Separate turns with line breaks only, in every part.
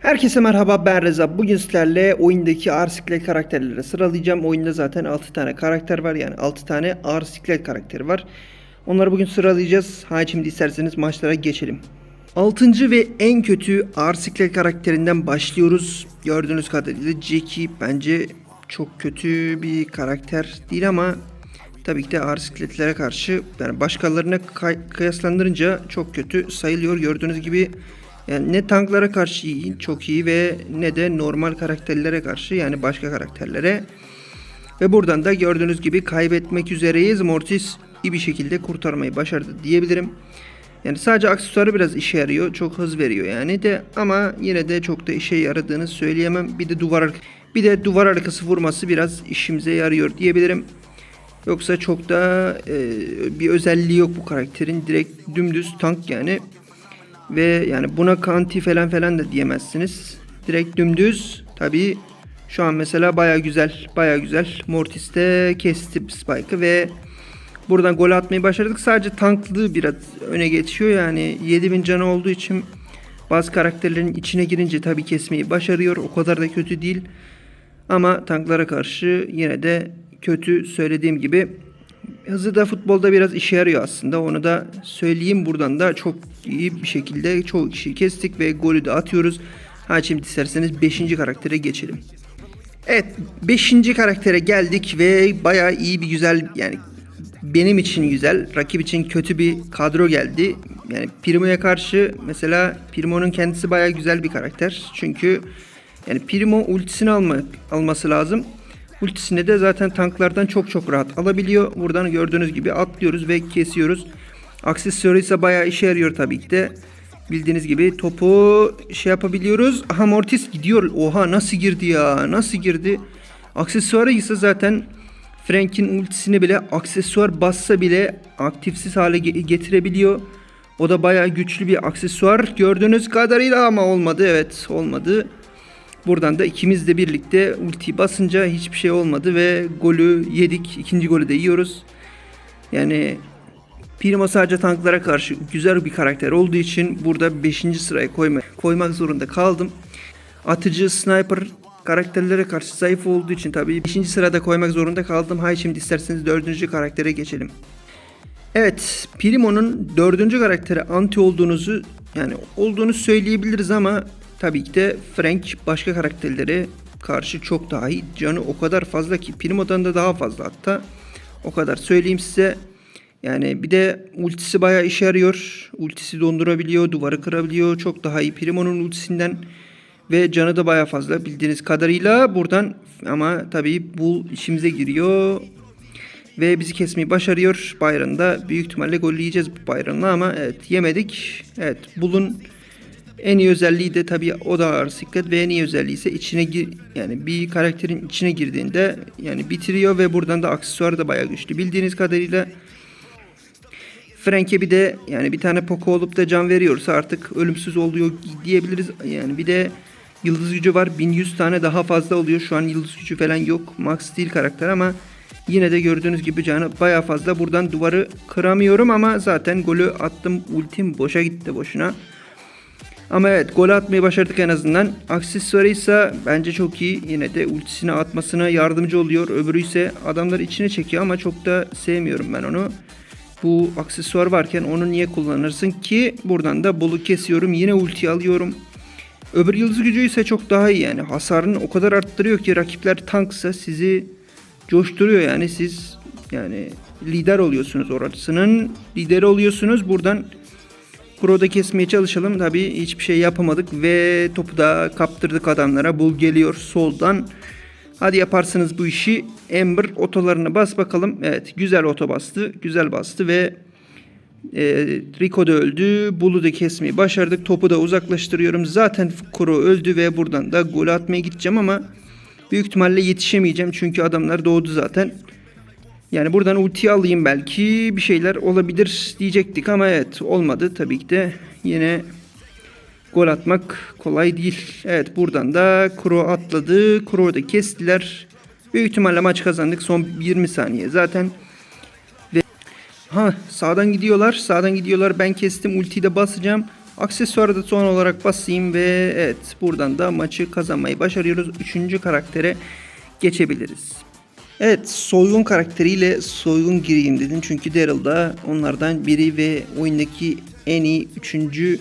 Herkese merhaba ben Reza. Bugün sizlerle oyundaki ağır siklet karakterleri sıralayacağım. Oyunda zaten 6 tane karakter var yani 6 tane ağır siklet karakteri var. Onları bugün sıralayacağız. Ha şimdi isterseniz maçlara geçelim. 6. ve en kötü ağır siklet karakterinden başlıyoruz. Gördüğünüz kadarıyla Jackie bence çok kötü bir karakter değil ama tabii ki de ağır karşı yani başkalarına kıyaslandırınca çok kötü sayılıyor. Gördüğünüz gibi yani ne tanklara karşı iyi, çok iyi ve ne de normal karakterlere karşı yani başka karakterlere. Ve buradan da gördüğünüz gibi kaybetmek üzereyiz. Mortis iyi bir şekilde kurtarmayı başardı diyebilirim. Yani sadece aksesuarı biraz işe yarıyor. Çok hız veriyor yani de ama yine de çok da işe yaradığını söyleyemem. Bir de duvar ar- bir de duvar arkası vurması biraz işimize yarıyor diyebilirim. Yoksa çok da e, bir özelliği yok bu karakterin. Direkt dümdüz tank yani. Ve yani buna kanti falan falan da diyemezsiniz. Direkt dümdüz. Tabii şu an mesela baya güzel. Baya güzel. Mortis de kesti Spike'ı ve buradan gol atmayı başardık. Sadece tanklığı biraz öne geçiyor. Yani 7000 canı olduğu için bazı karakterlerin içine girince tabii kesmeyi başarıyor. O kadar da kötü değil. Ama tanklara karşı yine de kötü söylediğim gibi hızı da futbolda biraz işe yarıyor aslında. Onu da söyleyeyim buradan da çok iyi bir şekilde çoğu kişiyi kestik ve golü de atıyoruz. Ha şimdi isterseniz 5. karaktere geçelim. Evet 5. karaktere geldik ve bayağı iyi bir güzel yani benim için güzel, rakip için kötü bir kadro geldi. Yani Primo'ya karşı mesela Primo'nun kendisi bayağı güzel bir karakter. Çünkü yani Primo ultisini alma, alması lazım. Ultisini de zaten tanklardan çok çok rahat alabiliyor. Buradan gördüğünüz gibi atlıyoruz ve kesiyoruz. Aksesuarı ise bayağı işe yarıyor tabii ki de. Bildiğiniz gibi topu şey yapabiliyoruz. Aha Mortis gidiyor. Oha nasıl girdi ya? Nasıl girdi? Aksesuarı ise zaten Frank'in ultisini bile aksesuar bassa bile aktifsiz hale ge- getirebiliyor. O da bayağı güçlü bir aksesuar. Gördüğünüz kadarıyla ama olmadı. Evet olmadı. Buradan da ikimiz de birlikte ulti basınca hiçbir şey olmadı ve golü yedik. İkinci golü de yiyoruz. Yani Primo sadece tanklara karşı güzel bir karakter olduğu için burada 5. sıraya koyma, koymak zorunda kaldım. Atıcı, sniper karakterlere karşı zayıf olduğu için tabii 5. sırada koymak zorunda kaldım. Hay şimdi isterseniz 4. karaktere geçelim. Evet, Primo'nun dördüncü karakteri anti olduğunuzu yani olduğunu söyleyebiliriz ama tabii ki de Frank başka karakterlere karşı çok daha iyi. Canı o kadar fazla ki Primo'dan da daha fazla hatta. O kadar söyleyeyim size. Yani bir de ultisi bayağı işe yarıyor. Ultisi dondurabiliyor, duvarı kırabiliyor. Çok daha iyi Primo'nun ultisinden. Ve canı da bayağı fazla bildiğiniz kadarıyla buradan ama tabii bu işimize giriyor ve bizi kesmeyi başarıyor. Bayramda büyük ihtimalle gol yiyeceğiz bu bayramda ama evet yemedik. Evet Bull'un en iyi özelliği de tabii o da ağır siklet ve en iyi özelliği ise içine gir yani bir karakterin içine girdiğinde yani bitiriyor ve buradan da aksesuar da bayağı güçlü. Bildiğiniz kadarıyla Frank'e bir de yani bir tane Poco olup da can veriyorsa artık ölümsüz oluyor diyebiliriz. Yani bir de yıldız gücü var. 1100 tane daha fazla oluyor. Şu an yıldız gücü falan yok. Max değil karakter ama yine de gördüğünüz gibi canı baya fazla. Buradan duvarı kıramıyorum ama zaten golü attım. Ultim boşa gitti boşuna. Ama evet gol atmayı başardık en azından. Aksesuarı ise bence çok iyi. Yine de ultisini atmasına yardımcı oluyor. Öbürü ise adamları içine çekiyor ama çok da sevmiyorum ben onu. Bu aksesuar varken onu niye kullanırsın ki? Buradan da bolu kesiyorum. Yine ulti alıyorum. Öbür yıldız gücü ise çok daha iyi yani. Hasarını o kadar arttırıyor ki rakipler tanksa sizi coşturuyor yani siz yani lider oluyorsunuz orasının lideri oluyorsunuz. Buradan Kuro'da kesmeye çalışalım. Tabii hiçbir şey yapamadık ve topu da kaptırdık adamlara. Bul geliyor soldan. Hadi yaparsınız bu işi. Ember otolarına bas bakalım. Evet güzel oto bastı. Güzel bastı ve e, Rico da öldü. Bull'u da kesmeyi başardık. Topu da uzaklaştırıyorum. Zaten Kuro öldü ve buradan da gol atmaya gideceğim ama büyük ihtimalle yetişemeyeceğim. Çünkü adamlar doğdu zaten. Yani buradan ulti alayım belki bir şeyler olabilir diyecektik ama evet olmadı tabii ki de yine gol atmak kolay değil. Evet buradan da Kuro atladı. Kuro'yu da kestiler. Büyük ihtimalle maç kazandık son 20 saniye zaten. Ve ha sağdan gidiyorlar. Sağdan gidiyorlar. Ben kestim. Ultiyi de basacağım. Aksesuarı da son olarak basayım ve evet buradan da maçı kazanmayı başarıyoruz. Üçüncü karaktere geçebiliriz. Evet soygun karakteriyle soygun gireyim dedim. Çünkü Daryl da onlardan biri ve oyundaki en iyi üçüncü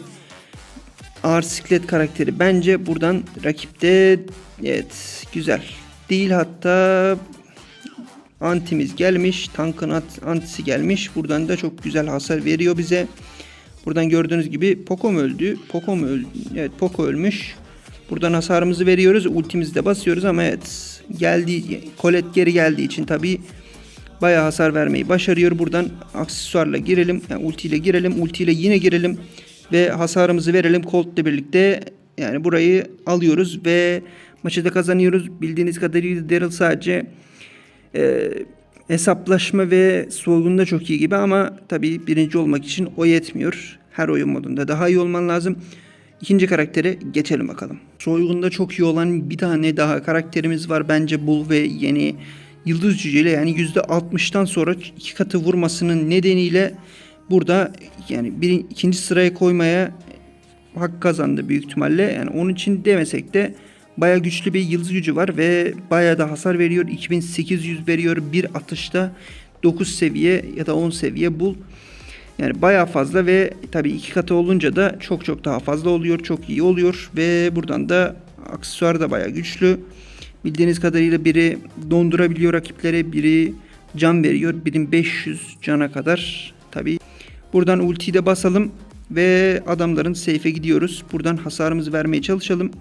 ağır siklet karakteri. Bence buradan rakipte evet güzel değil hatta antimiz gelmiş. Tankın antisi gelmiş. Buradan da çok güzel hasar veriyor bize. Buradan gördüğünüz gibi Poco mu öldü? Poco mu öldü? Evet Poco ölmüş. Buradan hasarımızı veriyoruz. Ultimizi de basıyoruz ama evet geldi Colette geri geldiği için tabii bayağı hasar vermeyi başarıyor. Buradan aksesuarla girelim. Yani ultiyle girelim. Ultiyle yine girelim. Ve hasarımızı verelim. Colt'la birlikte yani burayı alıyoruz ve maçı da kazanıyoruz. Bildiğiniz kadarıyla Daryl sadece e, hesaplaşma ve soygunda çok iyi gibi ama tabii birinci olmak için o yetmiyor. Her oyun modunda daha iyi olman lazım. İkinci karaktere geçelim bakalım. Soygunda çok iyi olan bir tane daha karakterimiz var. Bence Bull ve yeni Yıldız Cüce yani %60'tan sonra iki katı vurmasının nedeniyle burada yani bir, ikinci sıraya koymaya hak kazandı büyük ihtimalle. Yani onun için demesek de baya güçlü bir yıldız gücü var ve baya da hasar veriyor. 2800 veriyor bir atışta 9 seviye ya da 10 seviye bul. Yani baya fazla ve tabii iki katı olunca da çok çok daha fazla oluyor. Çok iyi oluyor ve buradan da aksesuar da baya güçlü. Bildiğiniz kadarıyla biri dondurabiliyor rakipleri, biri can veriyor. Birin 500 cana kadar. Tabii buradan ultiyi de basalım ve adamların safe'e gidiyoruz. Buradan hasarımızı vermeye çalışalım.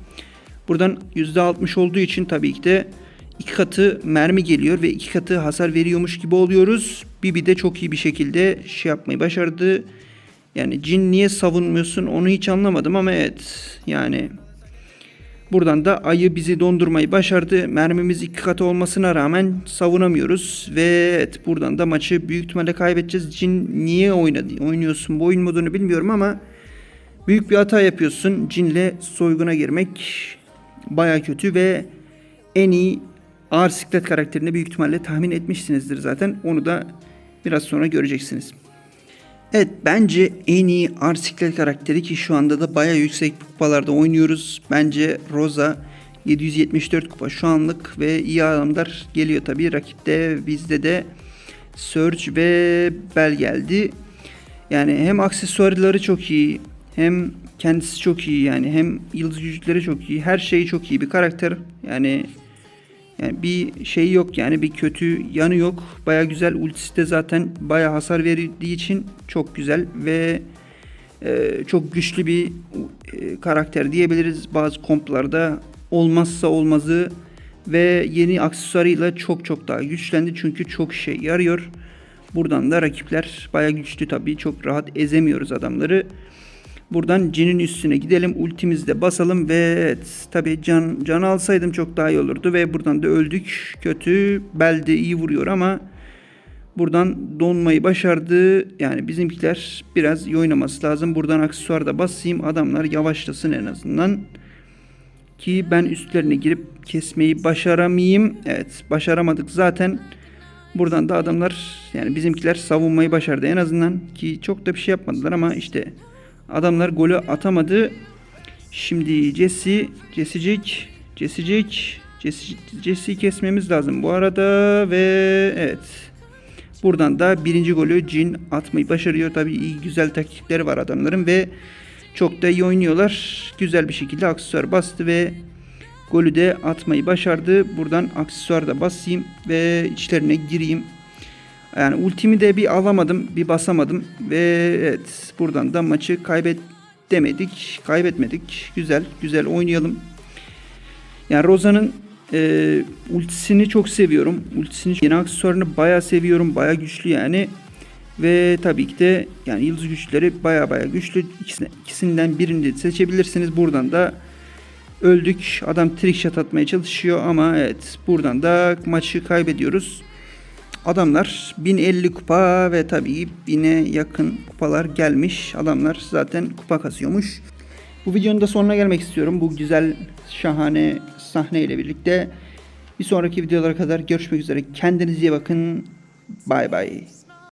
Buradan %60 olduğu için tabii ki de iki katı mermi geliyor ve iki katı hasar veriyormuş gibi oluyoruz. Bibi de çok iyi bir şekilde şey yapmayı başardı. Yani cin niye savunmuyorsun onu hiç anlamadım ama evet yani buradan da ayı bizi dondurmayı başardı. Mermimiz iki katı olmasına rağmen savunamıyoruz ve evet buradan da maçı büyük ihtimalle kaybedeceğiz. Cin niye oynadı oynuyorsun bu oyun modunu bilmiyorum ama büyük bir hata yapıyorsun. Cinle soyguna girmek baya kötü ve en iyi ağır siklet karakterini büyük ihtimalle tahmin etmişsinizdir zaten. Onu da biraz sonra göreceksiniz. Evet bence en iyi ağır siklet karakteri ki şu anda da baya yüksek kupalarda oynuyoruz. Bence Rosa 774 kupa şu anlık ve iyi adamlar geliyor tabii. Rakipte bizde de Surge ve Bell geldi. Yani hem aksesuarları çok iyi hem kendisi çok iyi yani hem yıldız güçleri çok iyi. Her şeyi çok iyi bir karakter. Yani yani bir şey yok yani bir kötü yanı yok. Baya güzel ultisi de zaten baya hasar verdiği için çok güzel ve e, çok güçlü bir e, karakter diyebiliriz. Bazı komplarda olmazsa olmazı ve yeni aksesuarıyla çok çok daha güçlendi çünkü çok şey yarıyor. Buradan da rakipler baya güçlü tabii çok rahat ezemiyoruz adamları. Buradan cinin üstüne gidelim. Ultimizi de basalım ve evet tabi can, can alsaydım çok daha iyi olurdu ve buradan da öldük. Kötü. Belde iyi vuruyor ama buradan donmayı başardı. Yani bizimkiler biraz iyi oynaması lazım. Buradan aksesuar da basayım. Adamlar yavaşlasın en azından. Ki ben üstlerine girip kesmeyi başaramayayım. Evet başaramadık zaten. Buradan da adamlar yani bizimkiler savunmayı başardı en azından. Ki çok da bir şey yapmadılar ama işte Adamlar golü atamadı. Şimdi Jesse, Jesse'cik, Jesse, Jesse'yi kesmemiz lazım bu arada ve evet. Buradan da birinci golü Jin atmayı başarıyor. Tabii iyi güzel taktikleri var adamların ve çok da iyi oynuyorlar. Güzel bir şekilde aksesuar bastı ve golü de atmayı başardı. Buradan aksesuar da basayım ve içlerine gireyim. Yani ultimi de bir alamadım, bir basamadım ve evet buradan da maçı kaybedemedik, kaybetmedik. Güzel, güzel oynayalım. Yani Rosa'nın e, ultisini çok seviyorum. Ultisini, yeni aksesuarını bayağı seviyorum, bayağı güçlü yani. Ve tabii ki de yani yıldız güçleri baya baya güçlü. İkisine, ikisinden birini seçebilirsiniz. Buradan da öldük. Adam trick shot atmaya çalışıyor ama evet buradan da maçı kaybediyoruz. Adamlar 1050 kupa ve tabii 1000'e yakın kupalar gelmiş. Adamlar zaten kupa kasıyormuş. Bu videonun da sonuna gelmek istiyorum. Bu güzel şahane sahne ile birlikte. Bir sonraki videolara kadar görüşmek üzere. Kendinize iyi bakın. Bay bay.